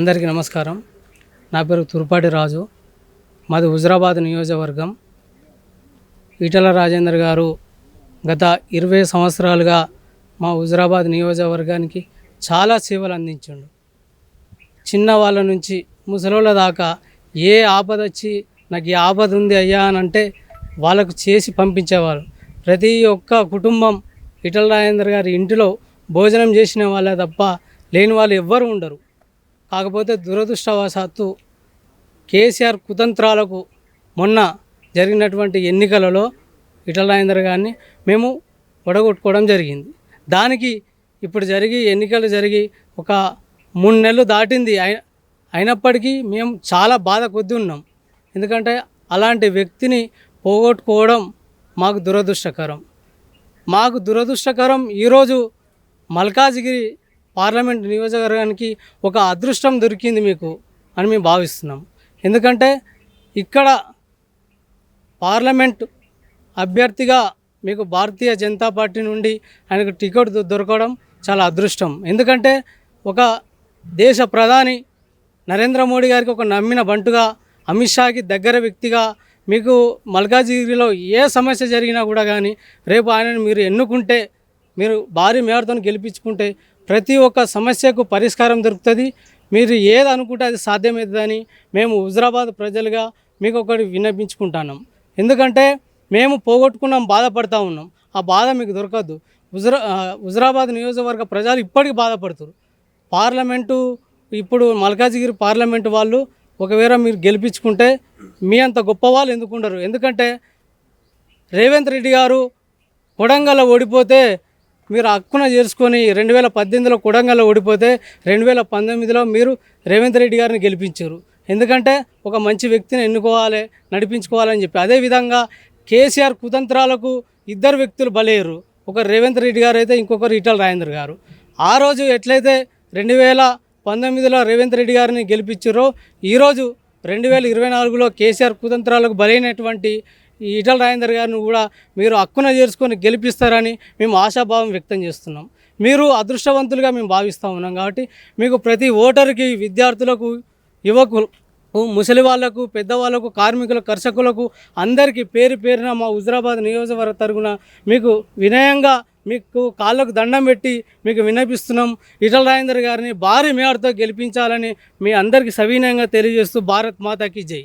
అందరికీ నమస్కారం. నా పేరు తుర్పాటి రాజు. మాది హుజరాబాద్ నియోజకవర్గం. ఈటల రాజేందర్ గారు గత ఇరవై సంవత్సరాలుగా మా హుజరాబాద్ నియోజకవర్గానికి చాలా సేవలు అందించిండు. చిన్న వాళ్ళ నుంచి ముసలోళ్ళ దాకా ఏ ఆపద వచ్చి నాకు ఈ ఆపద ఉంది అయ్యా అని అంటే వాళ్ళకు చేసి పంపించేవారు. ప్రతి ఒక్క కుటుంబం ఇటల రాజేందర్ గారి ఇంటిలో భోజనం చేసిన వాళ్ళే తప్ప లేని వాళ్ళు ఎవ్వరు ఉండరు. కాకపోతే దురదృష్టవశాత్తు కేసీఆర్ కుతంత్రాలకు మొన్న జరిగినటువంటి ఎన్నికలలో ఇటల రాజేందర్ గారిని మేము ఒడగొట్టుకోవడం జరిగింది. దానికి ఇప్పుడు జరిగి ఎన్నికలు జరిగి ఒక మూడు నెలలు దాటింది. అయి- అయినప్పటికీ మేము చాలా బాధ కొద్ది ఉన్నాం. ఎందుకంటే అలాంటి వ్యక్తిని పోగొట్టుకోవడం మాకు దురదృష్టకరం. మాకు దురదృష్టకరం ఈరోజు మల్కాజ్గిరి పార్లమెంట్ నియోజకవర్గానికి ఒక అదృష్టం దొరికింది మీకు అని మేము భావిస్తున్నాం. ఎందుకంటే ఇక్కడ పార్లమెంట్ అభ్యర్థిగా మీకు భారతీయ జనతా పార్టీ నుండి ఆయనకు టికెట్ దొరకడం చాలా అదృష్టం. ఎందుకంటే ఒక దేశ ప్రధాని నరేంద్ర మోడీ గారికి ఒక నమ్మిన బంటుగా అమిత్ షాకి దగ్గర వ్యక్తిగా మీకు మల్కాజిగిరిలో ఏ సమస్య జరిగినా కూడా కానీ రేపు ఆయనను మీరు ఎన్నుకుంటే మీరు భారీ మేరతో గెలిపించుకుంటే ప్రతి ఒక్క సమస్యకు పరిష్కారం దొరుకుతుంది. మీరు ఏది అనుకుంటే అది సాధ్యమవుతుందని మేము హుజరాబాద్ ప్రజలుగా మీకు ఒకటి విన్నపించుకుంటున్నాం. ఎందుకంటే మేము పోగొట్టుకున్నాం బాధపడతా ఉన్నాం. ఆ బాధ మీకు దొరకద్దు. హుజరా హుజరాబాద్ నియోజకవర్గ ప్రజలు ఇప్పటికీ బాధపడుతారు. పార్లమెంటు ఇప్పుడు మల్కాజిగిరి పార్లమెంటు వాళ్ళు ఒకవేళ మీరు గెలిపించుకుంటే మీ అంత గొప్ప వాళ్ళు ఎందుకు ఉండరు? ఎందుకంటే రేవంత్ రెడ్డి గారు కొడంగల్లో ఓడిపోతే మీరు హక్కున చేసుకొని రెండు వేల పద్దెనిమిదిలో కొడంగల్లో ఓడిపోతే రెండు వేల పంతొమ్మిదిలో మీరు రేవంత్ రెడ్డి గారిని గెలిపించారు. ఎందుకంటే ఒక మంచి వ్యక్తిని ఎన్నుకోవాలి నడిపించుకోవాలని చెప్పి. అదేవిధంగా కేసీఆర్ కుతంత్రాలకు ఇద్దరు వ్యక్తులు బలయ్యారు. ఒకరు రేవంత్ రెడ్డి గారు అయితే ఇంకొకరు ఈటల రాజేంద్ర గారు. ఆ రోజు ఎట్లయితే రెండు వేల పంతొమ్మిదిలో రేవంత్ రెడ్డి గారిని గెలిపించారో ఈరోజు రెండు వేల ఇరవై నాలుగులో కేసీఆర్ కుతంత్రాలకు బలైనటువంటి ఈటల రాజేందర్ గారిని కూడా మీరు హక్కున చేర్చుకొని గెలిపిస్తారని మేము ఆశాభావం వ్యక్తం చేస్తున్నాం. మీరు అదృష్టవంతులుగా మేము భావిస్తూ ఉన్నాం కాబట్టి మీకు ప్రతి ఓటరుకి విద్యార్థులకు యువకులు ముసలి వాళ్ళకు పెద్దవాళ్ళకు కార్మికులకు కర్షకులకు అందరికీ పేరు పేరున మా హుజరాబాద్ నియోజకవర్గ తరగున మీకు వినయంగా మీకు కాళ్ళకు దండం పెట్టి మీకు విన్నపిస్తున్నాం. ఇటల రాజేందర్ గారిని భారీ మేడతో గెలిపించాలని మీ అందరికీ సవినయంగా తెలియజేస్తూ భారత్ మాతాకి జై.